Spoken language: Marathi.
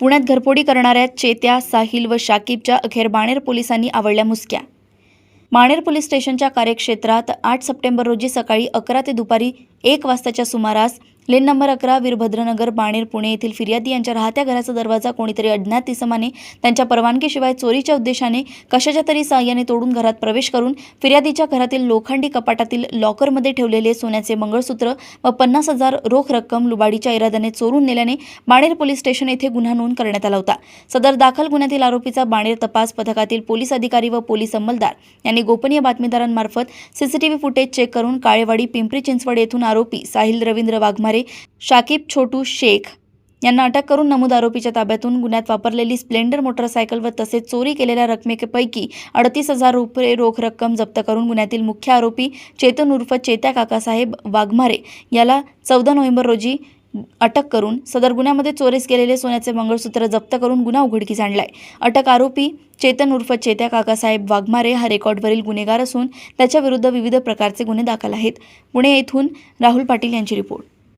पुण्यात घरफोडी करणाऱ्या चेत्या साहिल व शाकिबच्या अखेर बाणेर पोलिसांनी आवडल्या मुसक्या. माणेर पोलीस स्टेशनच्या कार्यक्षेत्रात आठ सप्टेंबर रोजी सकाळी अकरा ते दुपारी एक वाजताच्या सुमारास लेन नंबर अकरा वीरभद्रनगर बाणेर पुणे येथील फिर्यादी यांच्या राहत्या घराचा दरवाजा कोणीतरी अज्ञात इसमाने त्यांच्या परवानगीशिवाय चोरीच्या उद्देशाने कशाच्या तरी साहाय्याने तोडून घरात प्रवेश करून फिर्यादीच्या घरातील लोखंडी कपाटातील लॉकरमध्ये ठेवलेले सोन्याचे मंगळसूत्र व पन्नास हजार रोख रक्कम लुबाडीच्या इराद्याने चोरून नेल्याने बाणेर पोलीस स्टेशन येथे गुन्हा नोंद करण्यात आला होता. सदर दाखल गुन्ह्यातील आरोपीचा बाणेर तपास पथकातील पोलीस अधिकारी व पोलीस अंमलदार यांनी गोपनीय बातमीदारांमार्फत सीसीटीव्ही फुटेज चेक करून काळेवाडी पिंपरी चिंचवड येथून आरोपी साहिल रवींद्र वाघमारे शाकिब छोटू शेख यांना अटक करून नमूद आरोपीच्या ताब्यातून गुन्ह्यात वापरलेली स्प्लेंडर मोटरसायकल व तसेच चोरी केलेल्या रकमेपैकी अडतीस हजार रुपये रोख रक्कम जप्त करून गुन्ह्यातील मुख्य आरोपी चेतन उर्फ चेत्या काकासाहेब वाघमारे याला चौदा नोव्हेंबर रोजी अटक करून सदर गुन्ह्यामध्ये चोरीस केलेले सोन्याचे मंगळसूत्र जप्त करून गुन्हा उघडकीस आणलाय. अटक आरोपी चेतन उर्फ चेत्या काकासाहेब वाघमारे हा रेकॉर्डवरील गुन्हेगार असून त्याच्याविरुद्ध विविध प्रकारचे गुन्हे दाखल आहेत. पुणे येथून राहुल पाटील यांची रिपोर्ट.